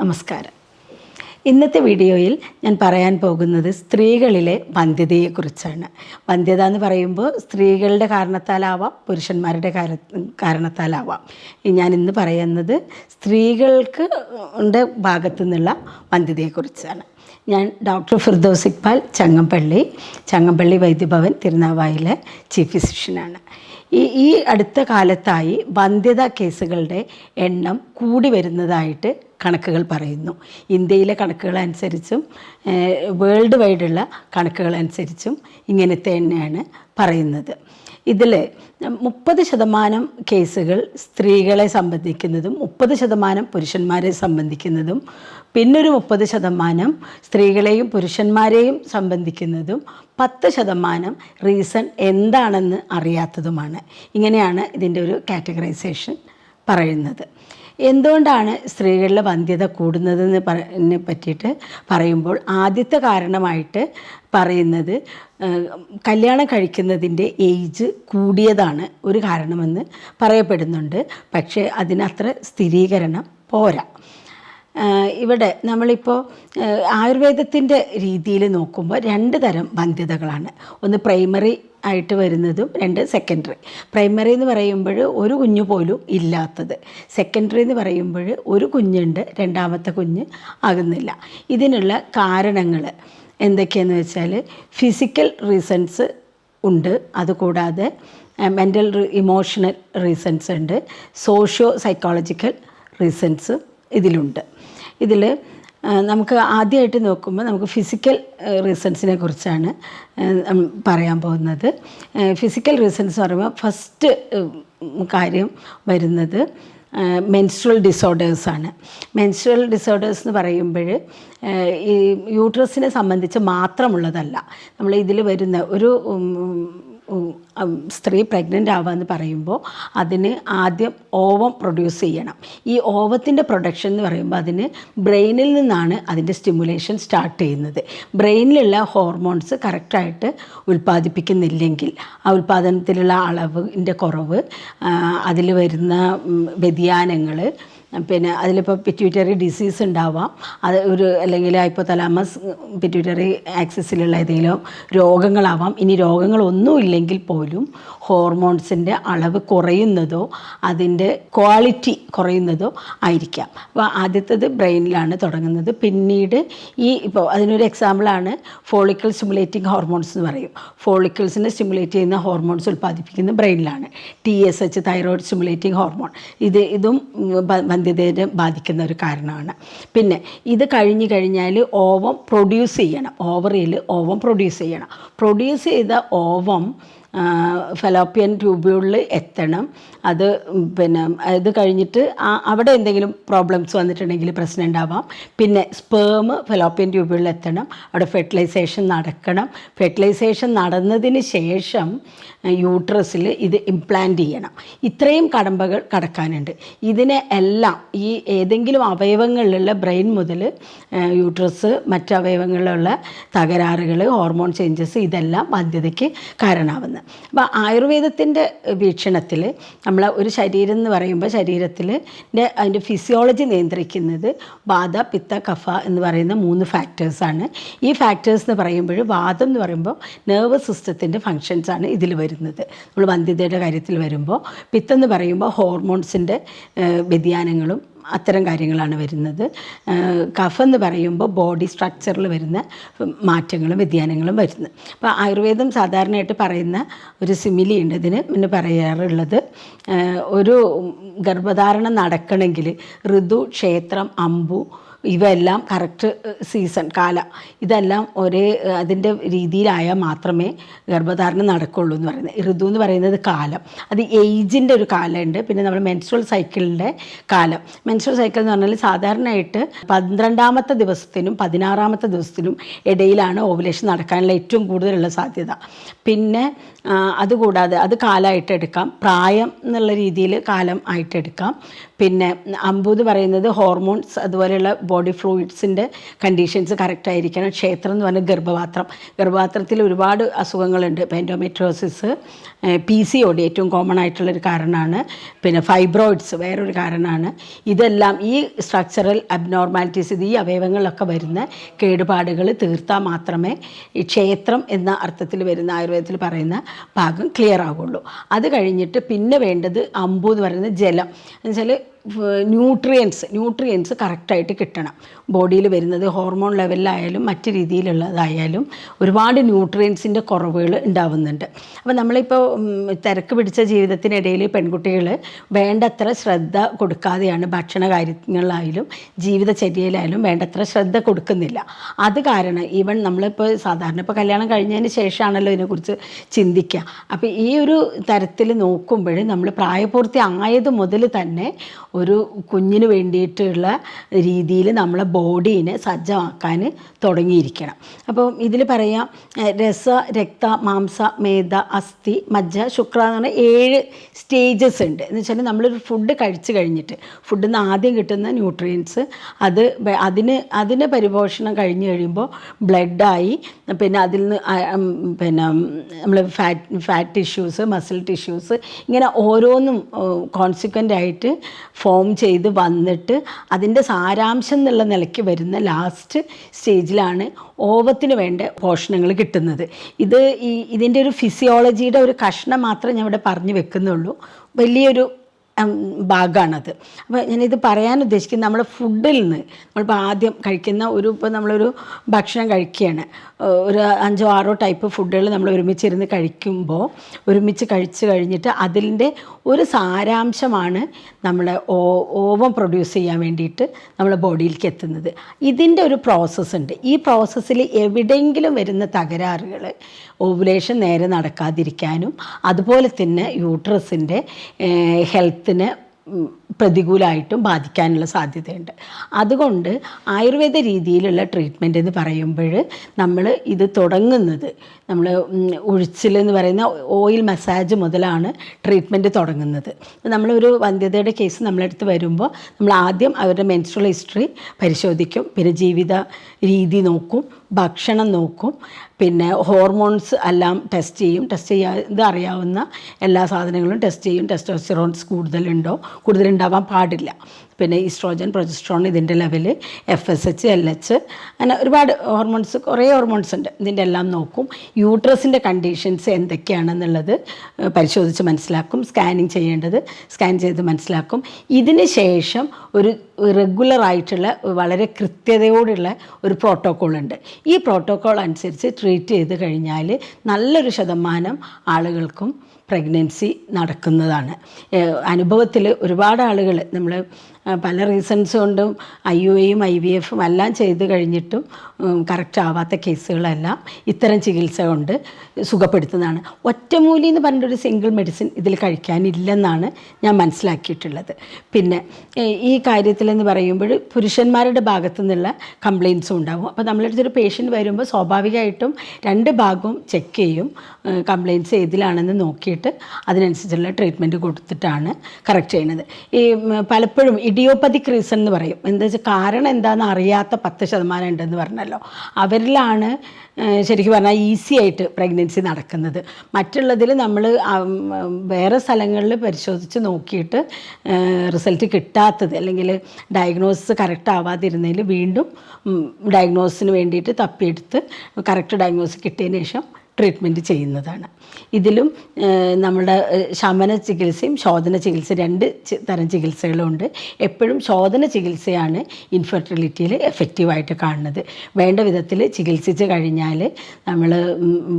നമസ്കാരം. ഇന്നത്തെ വീഡിയോയിൽ ഞാൻ പറയാൻ പോകുന്നത് സ്ത്രീകളിലെ വന്ധ്യതയെക്കുറിച്ചാണ്. വന്ധ്യത എന്ന് പറയുമ്പോൾ സ്ത്രീകളുടെ കാരണത്താലാവാം പുരുഷന്മാരുടെ കാര- കാരണത്താലാവാം. ഞാൻ ഇന്ന് പറയുന്നത് സ്ത്രീകൾക്ക് ഭാഗത്തു നിന്നുള്ള വന്ധ്യതയെക്കുറിച്ചാണ്. ഞാൻ ഡോക്ടർ ഫിർദോസ് ഇക്ബാൽ ചങ്ങമ്പള്ളി ചങ്ങമ്പള്ളി വൈദ്യഭവൻ തിരുനാവായിലെ ചീഫ് ഫിസിഷ്യനാണ്. ഈ ഈ അടുത്ത കാലത്തായി വന്ധ്യത കേസുകളുടെ എണ്ണം കൂടി വരുന്നതായിട്ട് കണക്കുകൾ പറയുന്നു. ഇന്ത്യയിലെ കണക്കുകൾ അനുസരിച്ചും വേൾഡ് വൈഡുള്ള കണക്കുകൾ അനുസരിച്ചും ഇങ്ങനത്തെ തന്നെയാണ് പറയുന്നത്. ഇതിൽ മുപ്പത് ശതമാനം കേസുകൾ സ്ത്രീകളെ സംബന്ധിക്കുന്നതും മുപ്പത് ശതമാനം പുരുഷന്മാരെ സംബന്ധിക്കുന്നതും പിന്നൊരു മുപ്പത് ശതമാനം സ്ത്രീകളെയും പുരുഷന്മാരെയും സംബന്ധിക്കുന്നതും പത്ത് ശതമാനം റീസൺ എന്താണെന്ന് അറിയാത്തതുമാണ്. ഇങ്ങനെയാണ് ഇതിന്റെ ഒരു കാറ്റഗറൈസേഷൻ പറയുന്നത്. എന്തുകൊണ്ടാണ് സ്ത്രീകളിലെ വന്ധ്യത കൂടുന്നതെന്ന് പറഞ്ഞ പറ്റിയിട്ട് പറയുമ്പോൾ ആദ്യത്തെ കാരണമായിട്ട് പറയുന്നത് കല്യാണം കഴിക്കുന്നതിന്റെ ഏജ് കൂടിയതാണ് ഒരു കാരണമെന്ന് പറയപ്പെടുന്നുണ്ട്. പക്ഷേ അതിനത്ര സ്ഥിരീകരണം പോരാ. ഇവിടെ നമ്മളിപ്പോൾ ആയുർവേദത്തിന്റെ രീതിയിൽ നോക്കുമ്പോൾ രണ്ട് തരം വന്ധ്യതകളാണ്. ഒന്ന് പ്രൈമറി ആയിട്ട് വരുന്നതും രണ്ട് സെക്കൻഡറി. പ്രൈമറി എന്ന് പറയുമ്പോൾ ഒരു കുഞ്ഞു പോലും ഇല്ലാത്തത്. സെക്കൻഡറി എന്ന് പറയുമ്പോൾ ഒരു കുഞ്ഞുണ്ട് രണ്ടാമത്തെ കുഞ്ഞ് ആകുന്നില്ല. ഇതിനുള്ള കാരണങ്ങൾ എന്തൊക്കെയെന്ന് വെച്ചാൽ ഫിസിക്കൽ റീസൺസ് ഉണ്ട്. അതുകൂടാതെ മെന്റൽ ഇമോഷണൽ റീസൺസ് ഉണ്ട്. സോഷ്യോ സൈക്കോളജിക്കൽ റീസൺസ് ഇതിലുണ്ട്. ഇതിൽ നമുക്ക് ആദ്യമായിട്ട് നോക്കുമ്പോൾ നമുക്ക് ഫിസിക്കൽ റീസൺസിനെ കുറിച്ചാണ് പറയാൻ പോകുന്നത്. ഫിസിക്കൽ റീസൺസ് പറയുമ്പോൾ ഫസ്റ്റ് കാര്യം വരുന്നത് മെൻസ്ട്രൽ ഡിസോർഡേഴ്സാണ് മെൻസ്ട്രൽ ഡിസോർഡേഴ്സ് എന്ന് പറയുമ്പോൾ ഈ യൂട്രസിനെ സംബന്ധിച്ച് മാത്രമുള്ളതല്ല. നമ്മൾ ഇതിൽ വരുന്ന ഒരു സ്ത്രീ പ്രഗ്നന്റ് ആവാന്ന് പറയുമ്പോൾ അതിന് ആദ്യം ഓവം പ്രൊഡ്യൂസ് ചെയ്യണം. ഈ ഓവത്തിന്റെ പ്രൊഡക്ഷൻ എന്ന് പറയുമ്പോൾ അതിന് ബ്രെയിനിൽ നിന്നാണ് അതിന്റെ സ്റ്റിമുലേഷൻ സ്റ്റാർട്ട് ചെയ്യുന്നത്. ബ്രെയിനിലുള്ള ഹോർമോൺസ് കറക്റ്റായിട്ട് ഉൽപ്പാദിപ്പിക്കുന്നില്ലെങ്കിൽ ആ ഉൽപ്പാദനത്തിലുള്ള അളവിന്റെ കുറവ് അതിൽ വരുന്ന വ്യതിയാനങ്ങൾ പിന്നെ അതിലിപ്പോൾ പിറ്റ്യൂട്ടറി ഡിസീസ് ഉണ്ടാവാം. അത് ഒരു അല്ലെങ്കിൽ ഇപ്പോൾ തലാമസ് പിറ്റ്യൂട്ടറി ആക്സസിലുള്ള ഏതെങ്കിലും രോഗങ്ങളാവാം. ഇനി രോഗങ്ങളൊന്നുമില്ലെങ്കിൽ പോലും ഹോർമോൺസിന്റെ അളവ് കുറയുന്നതോ അതിന്റെ ക്വാളിറ്റി കുറയുന്നതോ ആയിരിക്കാം. അപ്പോൾ ആദ്യത്തത് ബ്രെയിനിലാണ് തുടങ്ങുന്നത്. പിന്നീട് ഈ ഇപ്പോൾ അതിനൊരു എക്സാമ്പിളാണ് ഫോളിക്കിൾ സ്റ്റിമുലേറ്റിംഗ് ഹോർമോൺസ് എന്ന് പറയും. ഫോളിക്കിൾസിനെ സ്റ്റിമുലേറ്റ് ചെയ്യുന്ന ഹോർമോൺസ് ഉൽപ്പാദിപ്പിക്കുന്ന ബ്രെയിനിലാണ്. T S H thyroid stimulating hormone. ഇത് ഇതും വന്ധ്യതയെ ബാധിക്കുന്ന ഒരു കാരണമാണ്. പിന്നെ ഇത് കഴിഞ്ഞ് കഴിഞ്ഞാൽ ഓവം പ്രൊഡ്യൂസ് ചെയ്യണം. ഓവറിയിൽ ഓവം പ്രൊഡ്യൂസ് ചെയ്യണം. പ്രൊഡ്യൂസ് ചെയ്ത ഓവം ഫെലോപ്പിയൻ ട്യൂബ്യൂളിൽ എത്തണം. അത് പിന്നെ ഇത് കഴിഞ്ഞിട്ട് അവിടെ എന്തെങ്കിലും പ്രോബ്ലംസ് വന്നിട്ടുണ്ടെങ്കിൽ പ്രശ്നം ഉണ്ടാവാം. പിന്നെ സ്പേം ഫെലോപ്പിയൻ ട്യൂബുകളിൽ എത്തണം. അവിടെ ഫെർട്ടിലൈസേഷൻ നടക്കണം. ഫെർട്ടിലൈസേഷൻ നടന്നതിന് ശേഷം യൂട്രസിൽ ഇത് ഇംപ്ലാന്റ് ചെയ്യണം. ഇത്രയും കടമ്പകൾ കടക്കാനുണ്ട്. ഇതിനെ എല്ലാം ഈ ഏതെങ്കിലും അവയവങ്ങളിലുള്ള ബ്രെയിൻ മുതൽ യൂട്രസ് മറ്റ് അവയവങ്ങളിലുള്ള തകരാറുകൾ ഹോർമോൺ ചേഞ്ചസ് ഇതെല്ലാം ബാധ്യതയ്ക്ക് കാരണമാവുന്നത്. അപ്പോൾ ആയുർവേദത്തിന്റെ വീക്ഷണത്തിൽ നമ്മൾ ഒരു ശരീരം എന്ന് പറയുമ്പോൾ ശരീരത്തിൽ അതിന്റെ ഫിസിയോളജി നിയന്ത്രിക്കുന്നത് വാത പിത്ത കഫ എന്ന് പറയുന്ന മൂന്ന് ഫാക്ടേഴ്സാണ് ഈ ഫാക്ടേഴ്സ് എന്ന് പറയുമ്പോൾ വാദം എന്ന് പറയുമ്പോൾ നെർവസ് സിസ്റ്റത്തിന്റെ ഫങ്ഷൻസ് ആണ് ഇതിൽ വരുന്നത്. നമ്മൾ വന്ധ്യതയുടെ കാര്യത്തിൽ വരുമ്പോൾ പിത്തം എന്ന് പറയുമ്പോൾ ഹോർമോൺസിന്റെ വ്യതിയാനങ്ങളും അത്തരം കാര്യങ്ങളാണ് വരുന്നത്. കഫ് എന്ന് പറയുമ്പോൾ ബോഡി സ്ട്രക്ചറിൽ വരുന്ന മാറ്റങ്ങളും വ്യതിയാനങ്ങളും വരുന്നത് അപ്പോൾ ആയുർവേദം സാധാരണയായിട്ട് പറയുന്ന ഒരു സിമിലി ഉണ്ട്. ഇതിന് പിന്നെ പറയാറുള്ളത് ഒരു ഗർഭധാരണം നടക്കണമെങ്കിൽ ഋതു ക്ഷേത്രം അമ്പു ഇവയെല്ലാം കറക്റ്റ് സീസൺ കാല. ഇതെല്ലാം ഒരേ അതിന്റെ രീതിയിലായാൽ മാത്രമേ ഗർഭധാരണം നടക്കുള്ളൂ എന്ന് പറയുന്നത്. ഋതു എന്ന് പറയുന്നത് കാലം. അത് ഏജിന്റെ ഒരു കാലമുണ്ട്. പിന്നെ നമ്മൾ മെൻസ്ട്രൽ സൈക്കിളിന്റെ കാലം. മെൻസ്ട്രൽ സൈക്കിൾ എന്ന് പറഞ്ഞാൽ സാധാരണയായിട്ട് പന്ത്രണ്ടാമത്തെ ദിവസത്തിനും പതിനാറാമത്തെ ദിവസത്തിനും ഇടയിലാണ് ഓവുലേഷൻ നടക്കാനുള്ള ഏറ്റവും കൂടുതലുള്ള സാധ്യത. പിന്നെ അതുകൂടാതെ അത് കാലമായിട്ട് എടുക്കാം. പ്രായം എന്നുള്ള രീതിയിൽ കാലം ആയിട്ട് എടുക്കാം. പിന്നെ അമ്പു എന്ന് പറയുന്നത് ഹോർമോൺസ് അതുപോലെയുള്ള ബോഡി ഫ്ലൂയിഡ്സിന്റെ കണ്ടീഷൻസ് കറക്റ്റ് ആയിരിക്കണം. ക്ഷേത്രം എന്ന് പറഞ്ഞാൽ ഗർഭപാത്രം. ഗർഭപാത്രത്തിൽ ഒരുപാട് അസുഖങ്ങളുണ്ട്. പെൻഡോമെട്രോസിസ് പി സി ഒ ഏറ്റവും കോമൺ ആയിട്ടുള്ളൊരു കാരണമാണ്. പിന്നെ ഫൈബ്രോയിഡ്സ് വേറൊരു കാരണമാണ്. ഇതെല്ലാം ഈ സ്ട്രക്ചറൽ അബ്നോർമാലിറ്റീസ് ഇത് ഈ അവയവങ്ങളിലൊക്കെ വരുന്ന കേടുപാടുകൾ തീർത്താൽ മാത്രമേ ഈ ക്ഷേത്രം എന്ന അർത്ഥത്തിൽ വരുന്ന ആയുർവേദത്തിൽ പറയുന്ന ഭാഗം ക്ലിയർ ആകുള്ളൂ അത് കഴിഞ്ഞിട്ട് പിന്നെ വേണ്ടത് അമ്പു എന്ന് പറയുന്നത് ജലം എന്നുവെച്ചാൽ ന്യൂട്രിയൻസ് ന്യൂട്രിയൻസ് കറക്റ്റായിട്ട് കിട്ടണം. ബോഡിയിൽ വരുന്നത് ഹോർമോൺ ലെവലിലായാലും മറ്റു രീതിയിലുള്ളതായാലും ഒരുപാട് ന്യൂട്രിയൻസിന്റെ കുറവുകൾ ഉണ്ടാവുന്നുണ്ട്. അപ്പോൾ നമ്മളിപ്പോൾ തിരക്ക് പിടിച്ച ജീവിതത്തിനിടയിൽ പെൺകുട്ടികൾ വേണ്ടത്ര ശ്രദ്ധ കൊടുക്കാതെയാണ് ഭക്ഷണ കാര്യങ്ങളിലായാലും ജീവിതചര്യയിലായാലും വേണ്ടത്ര ശ്രദ്ധ കൊടുക്കുന്നില്ല. അത് കാരണം ഈവൻ നമ്മളിപ്പോൾ സാധാരണ ഇപ്പോൾ കല്യാണം കഴിഞ്ഞതിന് ശേഷമാണല്ലോ ഇതിനെക്കുറിച്ച് ചിന്തിക്കുക അപ്പോൾ ഈ ഒരു തരത്തിൽ നോക്കുമ്പോൾ നമ്മൾ പ്രായപൂർത്തി ആയത് മുതൽ തന്നെ ഒരു കുഞ്ഞിന് വേണ്ടിയിട്ടുള്ള രീതിയിൽ നമ്മളെ ബോഡീനെ സജ്ജമാക്കാൻ തുടങ്ങിയിരിക്കണം. അപ്പം ഇതിൽ പറയാം രസ രക്ത മാംസ മേധ അസ്ഥി മജ്ജ ശുക്ര എന്ന് പറഞ്ഞാൽ ഏഴ് സ്റ്റേജസ് ഉണ്ട്. എന്ന് വെച്ചാൽ നമ്മളൊരു ഫുഡ് കഴിച്ചു കഴിഞ്ഞിട്ട് ഫുഡിൽ നിന്ന് ആദ്യം കിട്ടുന്ന ന്യൂട്രിയൻസ് അത് അതിന് അതിന് പരിപോഷണം കഴിഞ്ഞ് കഴിയുമ്പോൾ ബ്ലഡായി പിന്നെ അതിൽ നിന്ന് പിന്നെ നമ്മൾ fat fat tissues muscle tissues ഇങ്ങനെ ഓരോന്നും കോൺസിക്വന്റ് ആയിട്ട് ഫോം ചെയ്ത് വന്നിട്ട് അതിന്റെ സാരാംശം എന്നുള്ള നിലയ്ക്ക് വരുന്ന ലാസ്റ്റ് സ്റ്റേജിലാണ് ഓവത്തിന് വേണ്ട പോഷണങ്ങൾ കിട്ടുന്നത്. ഇത് ഈ ഇതിന്റെ ഒരു ഫിസിയോളജിയുടെ ഒരു കഷ്ണം മാത്രം ഞാൻ ഇവിടെ പറഞ്ഞു വെക്കുന്നുള്ളൂ. വലിയൊരു ഭാഗമാണത് അപ്പോൾ ഞാനിത് പറയാൻ ഉദ്ദേശിക്കുന്നത് നമ്മൾ ഫുഡിൽ നിന്ന് നമ്മളിപ്പോൾ ആദ്യം കഴിക്കുന്ന ഒരു ഇപ്പോൾ നമ്മളൊരു ഭക്ഷണം കഴിക്കുകയാണ്. ഒരു അഞ്ചോ ആറോ ടൈപ്പ് ഫുഡുകൾ നമ്മൾ ഒരുമിച്ചിരുന്ന് കഴിക്കുമ്പോൾ ഒരുമിച്ച് കഴിച്ച് കഴിഞ്ഞിട്ട് അതിന്റെ ഒരു സാരാംശമാണ് നമ്മളെ ഓവം പ്രൊഡ്യൂസ് ചെയ്യാൻ വേണ്ടിയിട്ട് നമ്മളെ ബോഡിയിലേക്ക് എത്തുന്നത്. ഇതിന്റെ ഒരു പ്രോസസ്സ് ഉണ്ട് ഈ പ്രോസസ്സിൽ എവിടെയെങ്കിലും വരുന്ന തകരാറുകൾ ഓവുലേഷൻ നേരെ നടക്കാതിരിക്കാനും അതുപോലെ തന്നെ യൂട്രസിന്റെ ഹെൽത്തിന് പ്രതികൂലമായിട്ടും ബാധിക്കാനുള്ള സാധ്യതയുണ്ട്. അതുകൊണ്ട് ആയുർവേദ രീതിയിലുള്ള ട്രീറ്റ്മെന്റ് എന്ന് പറയുമ്പോൾ നമ്മൾ ഇത് തുടങ്ങുന്നത് നമ്മൾ ഒഴിച്ചിൽ എന്ന് പറയുന്ന ഓയിൽ മസാജ് മുതലാണ് ട്രീറ്റ്മെന്റ് തുടങ്ങുന്നത്. നമ്മളൊരു വന്ധ്യതയുടെ കേസ് നമ്മളെടുത്ത് വരുമ്പോൾ നമ്മൾ ആദ്യം അവരുടെ മെൻസ്ട്രൽ ഹിസ്റ്ററി പരിശോധിക്കും പിന്നെ ജീവിത രീതി നോക്കും ഭക്ഷണം നോക്കും പിന്നെ ഹോർമോൺസ് എല്ലാം ടെസ്റ്റ് ചെയ്യും. ടെസ്റ്റ് ചെയ്യാതെ അറിയാവുന്ന എല്ലാ സാധനങ്ങളും ടെസ്റ്റ് ചെയ്യും. ടെസ്റ്റോസ്റ്റിറോൺസ് കൂടുതലുണ്ടോ കൂടുതലുണ്ടാവാൻ പാടില്ല. പിന്നെ ഈസ്ട്രോജൻ പ്രൊജസ്ട്രോൺ ഇതിന്റെ level F S H L H അങ്ങനെ ഒരുപാട് ഹോർമോൺസ് കുറേ ഹോർമോൺസ് ഉണ്ട്. ഇതിന്റെ എല്ലാം നോക്കും. യൂട്രസിന്റെ കണ്ടീഷൻസ് എന്തൊക്കെയാണെന്നുള്ളത് പരിശോധിച്ച് മനസ്സിലാക്കും. സ്കാനിങ് ചെയ്യേണ്ടത് സ്കാൻ ചെയ്ത് മനസ്സിലാക്കും. ഇതിന് ശേഷം ഒരു റെഗുലറായിട്ടുള്ള വളരെ കൃത്യതയോടുള്ള ഒരു പ്രോട്ടോക്കോൾ ഉണ്ട്. ഈ പ്രോട്ടോക്കോൾ അനുസരിച്ച് ട്രീറ്റ് ചെയ്ത് കഴിഞ്ഞാൽ നല്ലൊരു ശതമാനം ആളുകൾക്കും പ്രഗ്നൻസി നടക്കുന്നതാണ്. അനുഭവത്തിൽ ഒരുപാട് ആളുകൾ നമ്മൾ പല റീസൺസ് കൊണ്ടും ഐ യു എയും ഐ വി എഫും എല്ലാം ചെയ്ത് കഴിഞ്ഞിട്ടും കറക്റ്റ് ആവാത്ത കേസുകളെല്ലാം ഇത്തരം ചികിത്സ കൊണ്ട് സുഖപ്പെടുത്തുന്നതാണ്. ഒറ്റമൂലി എന്ന് പറഞ്ഞിട്ടൊരു സിംഗിൾ മെഡിസിൻ ഇതിൽ കഴിക്കാനില്ലെന്നാണ് ഞാൻ മനസ്സിലാക്കിയിട്ടുള്ളത്. പിന്നെ ഈ കാര്യത്തിലെന്ന് പറയുമ്പോൾ പുരുഷന്മാരുടെ ഭാഗത്തു നിന്നുള്ള കംപ്ലയിൻസും ഉണ്ടാകും അപ്പോൾ നമ്മളടുത്തൊരു പേഷ്യന്റ് വരുമ്പോൾ സ്വാഭാവികമായിട്ടും രണ്ട് ഭാഗവും ചെക്ക് ചെയ്യും കംപ്ലയിൻസ് ഏതിലാണെന്ന് നോക്കിയിട്ട് അതിനനുസരിച്ചുള്ള ട്രീറ്റ്മെന്റ് കൊടുത്തിട്ടാണ് കറക്റ്റ് ചെയ്യുന്നത്. ഈ പലപ്പോഴും ഇഡിയോപ്പതിക് റീസൺ എന്ന് പറയും. എന്താ വെച്ചാൽ കാരണം എന്താണെന്ന് അറിയാത്ത പത്ത് ശതമാനം ഉണ്ടെന്ന് പറഞ്ഞല്ലോ. അവരിലാണ് ശരിക്കും പറഞ്ഞാൽ ഈസി ആയിട്ട് പ്രഗ്നൻസി നടക്കുന്നത്. മറ്റുള്ളതിൽ നമ്മൾ വേറെ സ്ഥലങ്ങളിൽ പരിശോധിച്ച് നോക്കിയിട്ട് റിസൾട്ട് കിട്ടാത്തത് അല്ലെങ്കിൽ ഡയഗ്നോസിസ് കറക്റ്റ് ആവാതിരുന്നതിൽ വീണ്ടും ഡയഗ്നോസിന് വേണ്ടിയിട്ട് തപ്പിയെടുത്ത് കറക്റ്റ് ഡയഗ്നോസിസ് കിട്ടിയതിന് ശേഷം ട്രീറ്റ്മെന്റ് ചെയ്യുന്നതാണ്. ഇതിലും നമ്മുടെ ശമന ചികിത്സയും ശോധന ചികിത്സ രണ്ട് തരം ചികിത്സകളുണ്ട്. എപ്പോഴും ശോധന ചികിത്സയാണ് ഇൻഫെർട്ടിലിറ്റിയിൽ എഫക്റ്റീവായിട്ട് കാണുന്നത്. വേണ്ട വിധത്തിൽ ചികിത്സിച്ച് കഴിഞ്ഞാൽ നമ്മൾ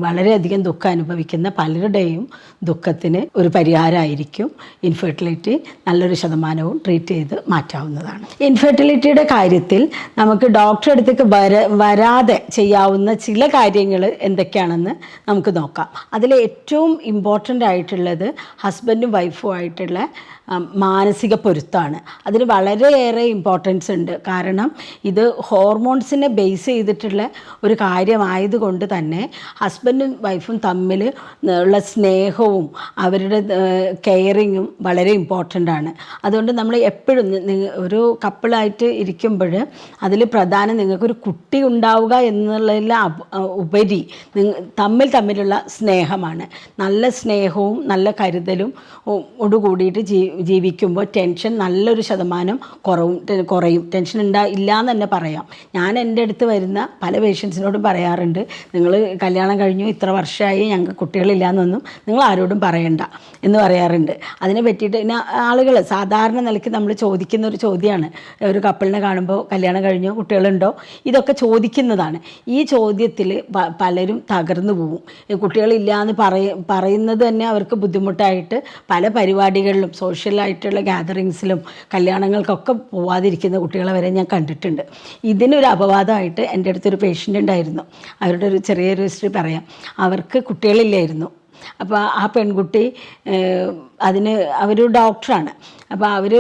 വളരെയധികം ദുഃഖം അനുഭവിക്കുന്ന പലരുടെയും ദുഃഖത്തിന് ഒരു പരിഹാരമായിരിക്കും ഇൻഫെർട്ടിലിറ്റി നല്ലൊരു ശതമാനവും ട്രീറ്റ് ചെയ്ത് മാറ്റാവുന്നതാണ്. ഇൻഫെർട്ടിലിറ്റിയുടെ കാര്യത്തിൽ നമുക്ക് ഡോക്ടറെ അടുത്തേക്ക് വര വരാതെ ചെയ്യാവുന്ന ചില കാര്യങ്ങൾ എന്തൊക്കെയാണെന്ന് നമുക്ക് നോക്കാം. അതിൽ ഏറ്റവും ഇമ്പോർട്ടന്റ് ആയിട്ടുള്ളത് ഹസ്ബൻഡും വൈഫും ആയിട്ടുള്ള മാനസിക പൊരുത്തമാണ് അതിന് വളരെയേറെ ഇമ്പോർട്ടൻസ് ഉണ്ട്. കാരണം ഇത് ഹോർമോൺസിനെ ബേസ് ചെയ്തിട്ടുള്ള ഒരു കാര്യമായതുകൊണ്ട് തന്നെ ഹസ്ബൻഡും വൈഫും തമ്മിൽ ഉള്ള സ്നേഹവും അവരുടെ കെയറിങ്ങും വളരെ ഇമ്പോർട്ടന്റ് ആണ്. അതുകൊണ്ട് നമ്മൾ എപ്പോഴും ഒരു കപ്പിളായിട്ട് ഇരിക്കുമ്പോൾ അതിൽ പ്രധാനം നിങ്ങൾക്കൊരു കുട്ടി ഉണ്ടാവുക എന്നുള്ളതിൽ ഉപരി തമ്മിൽ തമ്മിലുള്ള സ്നേഹമാണ്. നല്ല സ്നേഹവും നല്ല കരുതലും കൂടിയിട്ട് ജീ ജീവിക്കുമ്പോൾ ടെൻഷൻ നല്ലൊരു ശതമാനം കുറവും കുറയും. ടെൻഷൻ ഉണ്ടാ ഇല്ല എന്ന് തന്നെ പറയാം. ഞാൻ എന്റെ അടുത്ത് വരുന്ന പല പേഷ്യൻസിനോടും പറയാറുണ്ട് നിങ്ങൾ കല്യാണം കഴിഞ്ഞു ഇത്ര വർഷമായി ഞങ്ങൾക്ക് കുട്ടികളില്ല എന്നൊന്നും നിങ്ങൾ ആരോടും പറയണ്ട എന്ന് പറയാറുണ്ട്. അതിനെ പറ്റിയിട്ട് പിന്നെ ആളുകൾ സാധാരണ നിലയ്ക്ക് നമ്മൾ ചോദിക്കുന്ന ഒരു ചോദ്യമാണ് ഒരു കപ്പിളിനെ കാണുമ്പോൾ കല്യാണം കഴിഞ്ഞോ കുട്ടികളുണ്ടോ? ഇതൊക്കെ ചോദിക്കുന്നതാണ്. ഈ ചോദ്യത്തിൽ പലരും തകർന്നു പോകും കുട്ടികളില്ല എന്ന് പറയ പറയുന്നത് തന്നെ അവർക്ക് ബുദ്ധിമുട്ടായിട്ട് പല പരിപാടികളിലും സോഷ്യലായിട്ടുള്ള ഗ്യാതറിങ്സിലും കല്യാണങ്ങൾക്കൊക്കെ പോവാതിരിക്കുന്ന കുട്ടികളെ വരെ ഞാൻ കണ്ടിട്ടുണ്ട്. ഇതിനൊരു അപവാദമായിട്ട് എന്റെ അടുത്തൊരു പേഷ്യന്റ് ഉണ്ടായിരുന്നു. അവരുടെ ഒരു ചെറിയൊരു ഹിസ്റ്ററി പറയാം. അവർക്ക് കുട്ടികളില്ലായിരുന്നു. അപ്പോൾ ആ പെൺകുട്ടി അതിന് അവരൊരു ഡോക്ടറാണ് അപ്പോൾ അവർ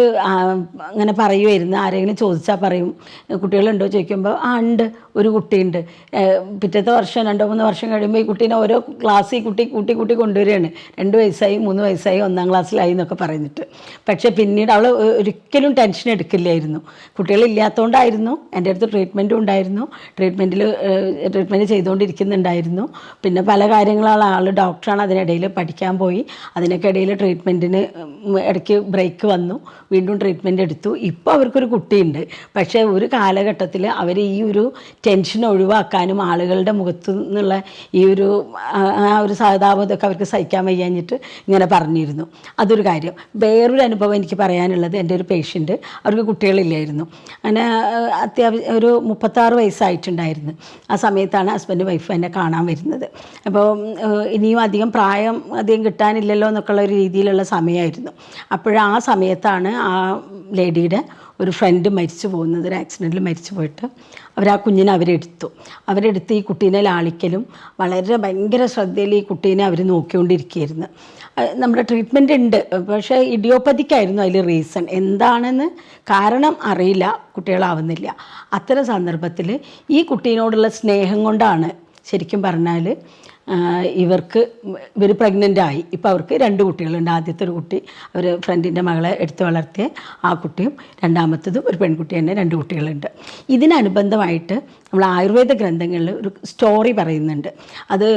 അങ്ങനെ പറയുമായിരുന്നു ആരെങ്കിലും ചോദിച്ചാൽ പറയും. കുട്ടികളുണ്ടോ ചോദിക്കുമ്പോൾ ആ ഉണ്ട്. ഒരു കുട്ടിയുണ്ട്. പിറ്റത്തെ വർഷം രണ്ടോ മൂന്ന് വർഷം കഴിയുമ്പോൾ ഈ കുട്ടീനെ ഓരോ ക്ലാസ്സിൽ കുട്ടി കൂട്ടി കൂട്ടി കൊണ്ടുവരികയാണ്. രണ്ട് വയസ്സായി മൂന്ന് വയസ്സായി ഒന്നാം ക്ലാസ്സിലായി എന്നൊക്കെ പറഞ്ഞിട്ട്. പക്ഷേ പിന്നീട് അവൾ ഒരിക്കലും ടെൻഷൻ എടുക്കില്ലായിരുന്നു. കുട്ടികളില്ലാത്തതുകൊണ്ടായിരുന്നു എന്റെ അടുത്ത് ട്രീറ്റ്മെന്റും ഉണ്ടായിരുന്നു. ട്രീറ്റ്മെന്റിൽ ട്രീറ്റ്മെന്റ് ചെയ്തുകൊണ്ടിരിക്കുന്നുണ്ടായിരുന്നു. പിന്നെ പല കാര്യങ്ങളാണ്. ആൾ ഡോക്ടറാണ് അതിനിടയിൽ പഠിക്കാൻ പോയി. അതിനൊക്കെ ഇടയിൽ ട്രീറ്റ്മെന്റിന് ഇടയ്ക്ക് ബ്രേക്ക് വന്നു. വീണ്ടും ട്രീറ്റ്മെന്റ് എടുത്തു. ഇപ്പോൾ അവർക്കൊരു കുട്ടിയുണ്ട്. പക്ഷേ ഒരു കാലഘട്ടത്തിൽ അവർ ഈ ഒരു ടെൻഷൻ ഒഴിവാക്കാനും ആളുകളുടെ മുഖത്ത് നിന്നുള്ള ഈ ഒരു ആ ഒരു സഹതാപതൊക്കെ അവർക്ക് സഹിക്കാൻ വയ്യാഞ്ഞിട്ട് ഇങ്ങനെ പറഞ്ഞിരുന്നു. അതൊരു കാര്യം. വേറൊരു അനുഭവം എനിക്ക് പറയാനുള്ളത് എന്റെ ഒരു പേഷ്യന്റ് അവർക്ക് കുട്ടികളില്ലായിരുന്നു. അങ്ങനെ അത്യാവശ്യം ഒരു മുപ്പത്താറ് വയസ്സായിട്ടുണ്ടായിരുന്നു. ആ സമയത്താണ് ഹസ്ബൻഡ് വൈഫ് എന്നെ കാണാൻ വരുന്നത്. അപ്പോൾ ഇനിയും അധികം പ്രായം അധികം കിട്ടാനില്ലല്ലോ എന്നൊക്കെയുള്ള ഒരു രീതിയിലുള്ള സമയമായിരുന്നു. അപ്പോഴാ ആ സമയത്താണ് ആ ലേഡിയുടെ ഒരു ഫ്രണ്ട് മരിച്ചു പോകുന്നത്. ഒരു ആക്സിഡന്റിൽ മരിച്ചു പോയിട്ട് അവർ ആ കുഞ്ഞിനെ അവരെടുത്തു. അവരെടുത്ത് ഈ കുട്ടീനെ ലാളിക്കലും വളരെ ഭയങ്കര ശ്രദ്ധയിൽ ഈ കുട്ടീനെ അവർ നോക്കിക്കൊണ്ടിരിക്കുകയായിരുന്നു. നമ്മുടെ ട്രീറ്റ്മെന്റ് ഉണ്ട്. പക്ഷേ ഇഡിയോപ്പതിക്കായിരുന്നു അതിൽ റീസൺ എന്താണെന്ന് കാരണം അറിയില്ല കുട്ടികളാവുന്നില്ല. അത്തരം സന്ദർഭത്തിൽ ഈ കുട്ടീനോടുള്ള സ്നേഹം കൊണ്ടാണ് ശരിക്കും പറഞ്ഞാൽ ഇവർക്ക് ഇവർ പ്രഗ്നന്റ് ആയി. ഇപ്പോൾ അവർക്ക് രണ്ട് കുട്ടികളുണ്ട്. ആദ്യത്തെ ഒരു കുട്ടി അവർ ഫ്രണ്ടിന്റെ മകളെ എടുത്ത് വളർത്തിയ ആ കുട്ടിയും രണ്ടാമത്തതും ഒരു പെൺകുട്ടി തന്നെ രണ്ട് കുട്ടികളുണ്ട്. ഇതിനനുബന്ധമായിട്ട് നമ്മൾ ആയുർവേദ ഗ്രന്ഥങ്ങളിൽ ഒരു സ്റ്റോറി പറയുന്നുണ്ട്. അത്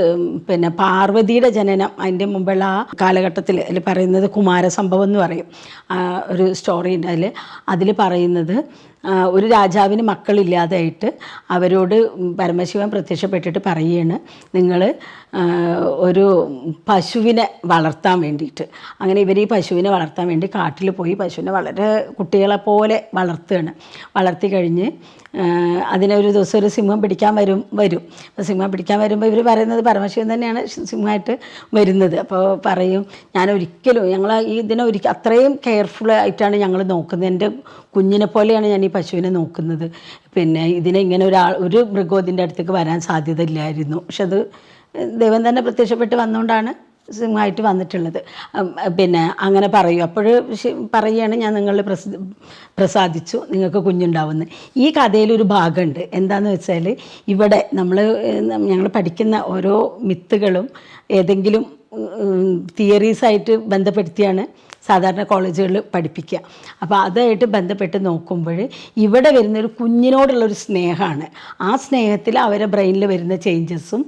പിന്നെ പാർവതിയുടെ ജനനം അതിന്റെ മുമ്പുള്ള ആ കാലഘട്ടത്തിൽ അതിൽ പറയുന്നത് കുമാരസംഭവം എന്ന് പറയും. ഒരു സ്റ്റോറി ഉണ്ട് അതിൽ അതിൽ പറയുന്നത് ഒരു രാജാവിന് മക്കളില്ലാതായിട്ട് അവരോട് പരമശിവൻ പ്രത്യക്ഷപ്പെട്ടിട്ട് പറയുകയാണ് നിങ്ങൾ ഒരു പശുവിനെ വളർത്താൻ വേണ്ടിയിട്ട്. അങ്ങനെ ഇവർ ഈ പശുവിനെ വളർത്താൻ വേണ്ടി കാട്ടിൽ പോയി പശുവിനെ വളരെ കുട്ടികളെ പോലെ വളർത്തുകയാണ്. വളർത്തി കഴിഞ്ഞ് അതിനെ ഒരു ദിവസം ഒരു സിംഹം പിടിക്കാൻ വരും വരും. അപ്പോൾ സിംഹം പിടിക്കാൻ വരുമ്പോൾ ഇവർ പറയുന്നത് പരമശിവൻ തന്നെയാണ് സിംഹമായിട്ട് വരുന്നത്. അപ്പോൾ പറയും ഞാൻ ഒരിക്കലും ഞങ്ങൾ ഈ ഇതിനെ ഒരിക്കൽ അത്രയും കെയർഫുൾ ആയിട്ടാണ് ഞങ്ങൾ നോക്കുന്നത്. എന്റെ കുഞ്ഞിനെ പോലെയാണ് ഞാൻ ഈ പശുവിനെ നോക്കുന്നത്. പിന്നെ ഇതിനെ ഇങ്ങനെ ഒരാൾ ഒരു മൃഗം ഇതിന്റെ അടുത്തേക്ക് വരാൻ സാധ്യത ഇല്ലായിരുന്നു പക്ഷെ അത് ദൈവം തന്നെ പ്രത്യക്ഷപ്പെട്ട് വന്നുകൊണ്ടാണ് സിംഹമായിട്ട് വന്നിട്ടുള്ളത്. പിന്നെ അങ്ങനെ പറയും. അപ്പോൾ പറയുകയാണ് ഞാൻ നിങ്ങൾ പ്രസ പ്രസാദിച്ചു. നിങ്ങൾക്ക് കുഞ്ഞുണ്ടാവുന്നത് ഈ കഥയിലൊരു ഭാഗമുണ്ട്. എന്താണെന്ന് വെച്ചാൽ ഇവിടെ നമ്മൾ ഞങ്ങൾ പഠിക്കുന്ന ഓരോ മിത്തുകളും ഏതെങ്കിലും തിയറീസായിട്ട് ബന്ധപ്പെടുത്തിയാണ് സാധാരണ കോളേജുകളിൽ പഠിപ്പിക്കുക. അപ്പോൾ അതായിട്ട് ബന്ധപ്പെട്ട് നോക്കുമ്പോൾ ഇവിടെ വരുന്നൊരു കുഞ്ഞിനോടുള്ളൊരു സ്നേഹമാണ്. ആ സ്നേഹത്തിൽ അവരെ ബ്രെയിനിൽ വരുന്ന ചേഞ്ചസും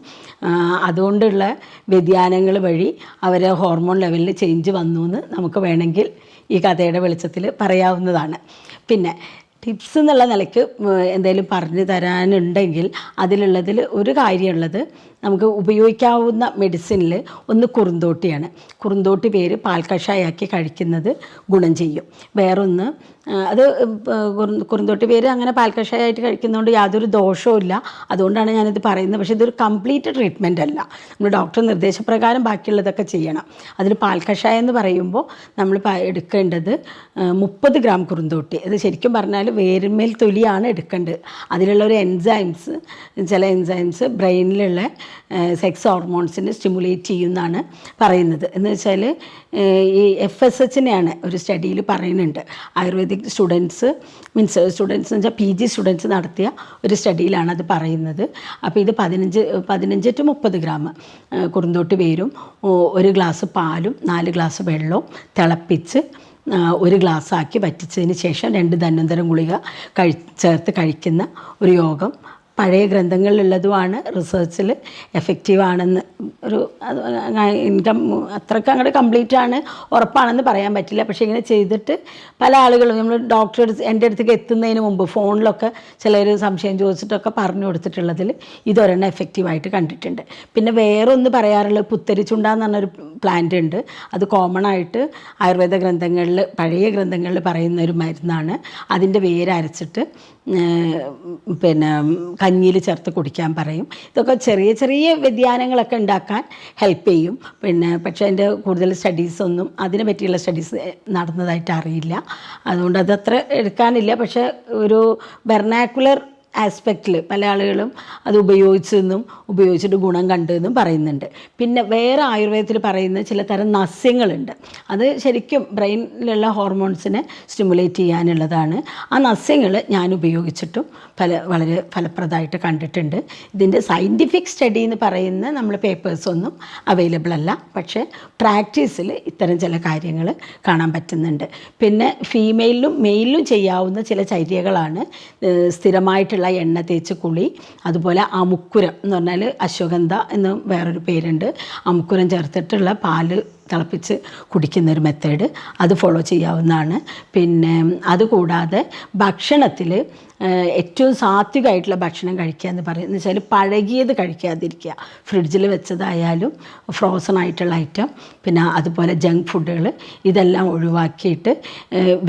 അതുകൊണ്ടുള്ള വ്യതിയാനങ്ങൾ വഴി അവരെ ഹോർമോൺ ലെവലിൽ ചേഞ്ച് വന്നു എന്ന് നമുക്ക് വേണമെങ്കിൽ ഈ കഥയുടെ വെളിച്ചത്തിൽ പറയാവുന്നതാണ്. പിന്നെ ടിപ്സ് എന്നുള്ള നിലയ്ക്ക് എന്തെങ്കിലും പറഞ്ഞു തരാനുണ്ടെങ്കിൽ അതിലുള്ളതിൽ ഒരു കാര്യമുള്ളത് നമുക്ക് ഉപയോഗിക്കാവുന്ന മെഡിസിനിൽ ഒന്ന് കുറുന്തോട്ടിയാണ്. കുറുന്തോട്ടി പേര് പാൽക്കഷായാക്കി കഴിക്കുന്നത് ഗുണം ചെയ്യും. വേറൊന്ന് അത് കുറുന്തോട്ടി പേര് അങ്ങനെ പാൽക്കഷായായിട്ട് കഴിക്കുന്നതുകൊണ്ട് യാതൊരു ദോഷവും ഇല്ല. അതുകൊണ്ടാണ് ഞാനിത് പറയുന്നത്. പക്ഷേ ഇതൊരു കംപ്ലീറ്റ് ട്രീറ്റ്മെന്റ് അല്ല. നമ്മൾ ഡോക്ടർ നിർദ്ദേശപ്രകാരം ബാക്കിയുള്ളതൊക്കെ ചെയ്യണം. അതിൽ പാൽക്കഷായം എന്ന് പറയുമ്പോൾ നമ്മൾ എടുക്കേണ്ടത് മുപ്പത് ഗ്രാം കുറുന്തോട്ടി. അത് ശരിക്കും പറഞ്ഞാൽ വേരുമേൽ തൊലിയാണ് എടുക്കേണ്ടത്. അതിലുള്ള ഒരു എൻസൈംസ് ചില എൻസൈംസ് ബ്രെയിനിലുള്ള സെക്സ് ഹോർമോൺസിനെ സ്റ്റിമുലേറ്റ് ചെയ്യുമെന്നാണ് പറയുന്നത്. എന്ന് വെച്ചാൽ ഈ എഫ് എസ് എച്ചിനെയാണ് ഒരു സ്റ്റഡിയിൽ പറയുന്നുണ്ട്. ആയുർവേദിക് സ്റ്റുഡൻസ് മീൻസ് സ്റ്റുഡൻസ് എന്ന് വെച്ചാൽ പി ജി സ്റ്റുഡൻസ് നടത്തിയ ഒരു സ്റ്റഡിയിലാണ് അത് പറയുന്നത്. അപ്പോൾ ഇത് പതിനഞ്ച് പതിനഞ്ച് ടു മുപ്പത് ഗ്രാം കുറുന്തോട്ട് വേരും. ഒരു ഗ്ലാസ് പാലും നാല് ഗ്ലാസ് വെള്ളവും തിളപ്പിച്ച് ഒരു ഗ്ലാസ് ആക്കി വറ്റിച്ചതിന് ശേഷം രണ്ട് ധന്വന്തരം ഗുളിക കഴി ചേർത്ത് കഴിക്കുന്ന ഒരു യോഗം പഴയ ഗ്രന്ഥങ്ങളിലുള്ളതുമാണ്. റിസർച്ചിൽ എഫക്റ്റീവാണെന്ന് ഒരു ഇൻകം അത്രയ്ക്ക് അങ്ങോട്ട് കംപ്ലീറ്റ് ആണ്. ഉറപ്പാണെന്ന് പറയാൻ പറ്റില്ല. പക്ഷേ ഇങ്ങനെ ചെയ്തിട്ട് പല ആളുകളും നമ്മൾ ഡോക്ടർ എന്റെ അടുത്തേക്ക് എത്തുന്നതിന് മുമ്പ് ഫോണിലൊക്കെ ചിലർ സംശയം ചോദിച്ചിട്ടൊക്കെ പറഞ്ഞു കൊടുത്തിട്ടുള്ളതിൽ ഇതൊരെണ്ണം എഫക്റ്റീവായിട്ട് കണ്ടിട്ടുണ്ട്. പിന്നെ വേറൊന്ന് പറയാറുള്ളത് പുത്തരിച്ചുണ്ട എന്ന് പറഞ്ഞൊരു പ്ലാന്റ് ഉണ്ട്. അത് കോമൺ ആയിട്ട് ആയുർവേദ ഗ്രന്ഥങ്ങളിൽ പഴയ ഗ്രന്ഥങ്ങളിൽ പറയുന്ന ഒരു മരുന്നാണ്. അതിന്റെ വേര് അരച്ചിട്ട് പിന്നെ കഞ്ഞിയിൽ ചേർത്ത് കുടിക്കാൻ പറയും. ഇതൊക്കെ ചെറിയ ചെറിയ വ്യതിയാനങ്ങളൊക്കെ ഉണ്ടാക്കാൻ ഹെൽപ്പ് ചെയ്യും. പിന്നെ പക്ഷേ അതിന്റെ കൂടുതൽ സ്റ്റഡീസൊന്നും അതിനെ പറ്റിയുള്ള സ്റ്റഡീസ് നടന്നതായിട്ട് അറിയില്ല. അതുകൊണ്ട് അതത്ര എടുക്കാനില്ല. പക്ഷേ ഒരു വെർണാക്കുലർ ആസ്പെക്റ്റിൽ പല ആളുകളും അത് ഉപയോഗിച്ചെന്നും ഉപയോഗിച്ചിട്ട് ഗുണം കണ്ടെന്നും പറയുന്നുണ്ട്. പിന്നെ വേറെ ആയുർവേദത്തിൽ പറയുന്ന ചില തരം നസ്യങ്ങളുണ്ട്. അത് ശരിക്കും ബ്രെയിനിലുള്ള ഹോർമോൺസിനെ സ്റ്റിമുലേറ്റ് ചെയ്യാനുള്ളതാണ്. ആ നസ്യങ്ങൾ ഞാൻ ഉപയോഗിച്ചിട്ടും പല വളരെ ഫലപ്രദമായിട്ട് കണ്ടിട്ടുണ്ട്. ഇതിന്റെ സയന്റിഫിക് സ്റ്റഡി എന്ന് പറയുന്ന നമ്മൾ പേപ്പേഴ്സൊന്നും അവൈലബിൾ അല്ല. പക്ഷേ പ്രാക്ടീസിൽ ഇത്തരം ചില കാര്യങ്ങൾ കാണാൻ പറ്റുന്നുണ്ട്. പിന്നെ ഫീമെയിലും മെയിലും ചെയ്യാവുന്ന ചില ചര്യകളാണ് ഏഹ് സ്ഥിരമായിട്ടുള്ള എണ്ണ തേച്ച് കുളി. അതുപോലെ അമുക്കുരം എന്ന് പറഞ്ഞാൽ അശ്വഗന്ധ എന്ന് വേറൊരു പേരുണ്ട്. അമുക്കുരം ചേർത്തിട്ടുള്ള പാൽ തിളപ്പിച്ച് കുടിക്കുന്ന ഒരു മെത്തേഡ് അത് ഫോളോ ചെയ്യാവുന്നതാണ്. പിന്നെ അതുകൂടാതെ ഭക്ഷണത്തിൽ ഏറ്റവും സാത്വികമായിട്ടുള്ള ഭക്ഷണം കഴിക്കുക എന്ന് പറയുന്നത് വെച്ചാൽ പഴകിയത് കഴിക്കാതിരിക്കുക. ഫ്രിഡ്ജിൽ വെച്ചതായാലും ഫ്രോസൺ ആയിട്ടുള്ള ഐറ്റം പിന്നെ അതുപോലെ ജങ്ക് ഫുഡുകൾ ഇതെല്ലാം ഒഴിവാക്കിയിട്ട്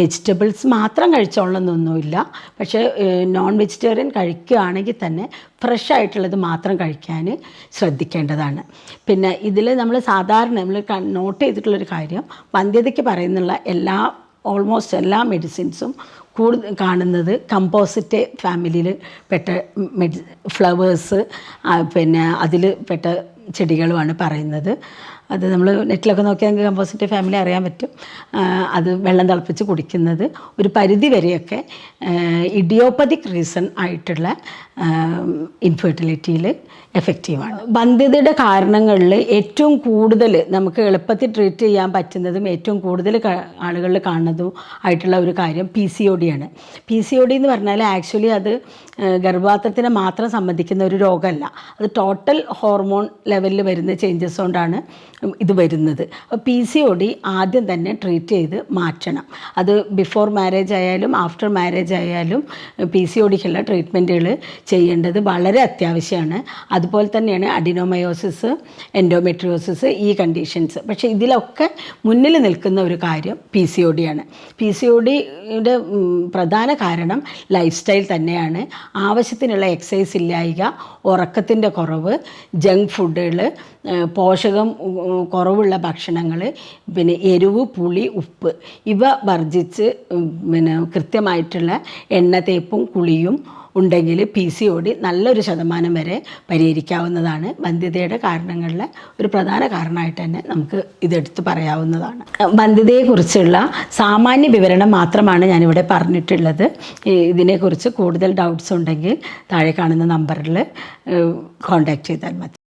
വെജിറ്റബിൾസ് മാത്രം കഴിച്ചോളണമെന്നൊന്നുമില്ല പക്ഷേ നോൺ വെജിറ്റേറിയൻ കഴിക്കുകയാണെങ്കിൽ തന്നെ ഫ്രഷ് ആയിട്ടുള്ളത് മാത്രം കഴിക്കാൻ ശ്രദ്ധിക്കേണ്ടതാണ്. പിന്നെ ഇതിൽ നമ്മൾ സാധാരണ നമ്മൾ നോട്ട് ചെയ്തിട്ടുള്ളൊരു കാര്യം വന്ധ്യതയ്ക്ക് പറയുന്നുള്ള എല്ലാ ഓൾമോസ്റ്റ് എല്ലാ മെഡിസിൻസും കൂടുതൽ കാണുന്നത് കമ്പോസിറ്റ് ഫാമിലിയിൽ പെട്ട മെഡി ഫ്ലവേഴ്സ് പിന്നെ അതിൽ പെട്ട ചെടികളുമാണ് പറയുന്നത്. അത് നമ്മൾ നെറ്റിലൊക്കെ നോക്കിയാൽ നമുക്ക് കമ്പോസിറ്റ് ഫാമിലി അറിയാൻ പറ്റും. അത് വെള്ളം തിളപ്പിച്ച് കുടിക്കുന്നത്. ഒരു പരിധി വരെയൊക്കെ ഇഡിയോപ്പതിക് റീസൺ ആയിട്ടുള്ള ഇൻഫെർട്ടിലിറ്റിയിൽ എഫക്റ്റീവാണ് ബന്ധ്യതയുടെ കാരണങ്ങളിൽ ഏറ്റവും കൂടുതൽ നമുക്ക് എളുപ്പത്തിൽ ട്രീറ്റ് ചെയ്യാൻ പറ്റുന്നതും ഏറ്റവും കൂടുതൽ ആളുകളിൽ കാണുന്നതും ആയിട്ടുള്ള ഒരു കാര്യം പി സി ഒ ഡി ആണ്. പി സി ഒ ഡി എന്ന് പറഞ്ഞാൽ ആക്ച്വലി അത് ഗർഭപാത്രത്തിനെ മാത്രം സംബന്ധിക്കുന്ന ഒരു രോഗമല്ല. അത് ടോട്ടൽ ഹോർമോൺ ലെവലിൽ വരുന്ന ചേഞ്ചസ് കൊണ്ടാണ് ഇത് വരുന്നത്. പി സി ഒ ഡി ആദ്യം തന്നെ ട്രീറ്റ് ചെയ്ത് മാറ്റണം. അത് ബിഫോർ മാരേജ് ആയാലും ആഫ്റ്റർ മാരേജ് ആയാലും പി സി ഒ ഡിക്കുള്ള ട്രീറ്റ്മെന്റുകൾ ചെയ്യേണ്ടത് വളരെ അത്യാവശ്യമാണ് അതുപോലെ തന്നെയാണ് അഡിനോമയോസിസ് എൻഡോമെട്രിയോസിസ് ഈ കണ്ടീഷൻസ് പക്ഷേ ഇതിലൊക്കെ മുന്നിൽ നിൽക്കുന്ന ഒരു കാര്യം പി സി ഒ ഡിയാണ് പി സി ഒ ഡിയുടെ പ്രധാന കാരണം ലൈഫ് സ്റ്റൈൽ തന്നെയാണ്. ആവശ്യത്തിനുള്ള എക്സസൈസ് ഇല്ലായിക ഉറക്കത്തിന്റെ കുറവ് ജങ്ക് ഫുഡുകൾ പോഷകം കുറവുള്ള ഭക്ഷണങ്ങൾ പിന്നെ എരിവ് പുളി ഉപ്പ് ഇവ വർജിച്ച് പിന്നെ കൃത്യമായിട്ടുള്ള എണ്ണ തേപ്പും കുളിയും ഉണ്ടെങ്കിൽ പി സി ഡി നല്ലൊരു ശതമാനം വരെ പരിഹരിക്കാവുന്നതാണ്. വന്ധ്യതയുടെ കാരണങ്ങളിലെ ഒരു പ്രധാന കാരണമായിട്ട് തന്നെ നമുക്ക് ഇതെടുത്ത് പറയാവുന്നതാണ്. വന്ധ്യതയെക്കുറിച്ചുള്ള സാമാന്യ വിവരണം മാത്രമാണ് ഞാനിവിടെ പറഞ്ഞിട്ടുള്ളത്. ഇതിനെക്കുറിച്ച് കൂടുതൽ ഡൗട്ട്സ് ഉണ്ടെങ്കിൽ താഴെ കാണുന്ന നമ്പറിൽ കോൺടാക്റ്റ് ചെയ്താൽ മതി.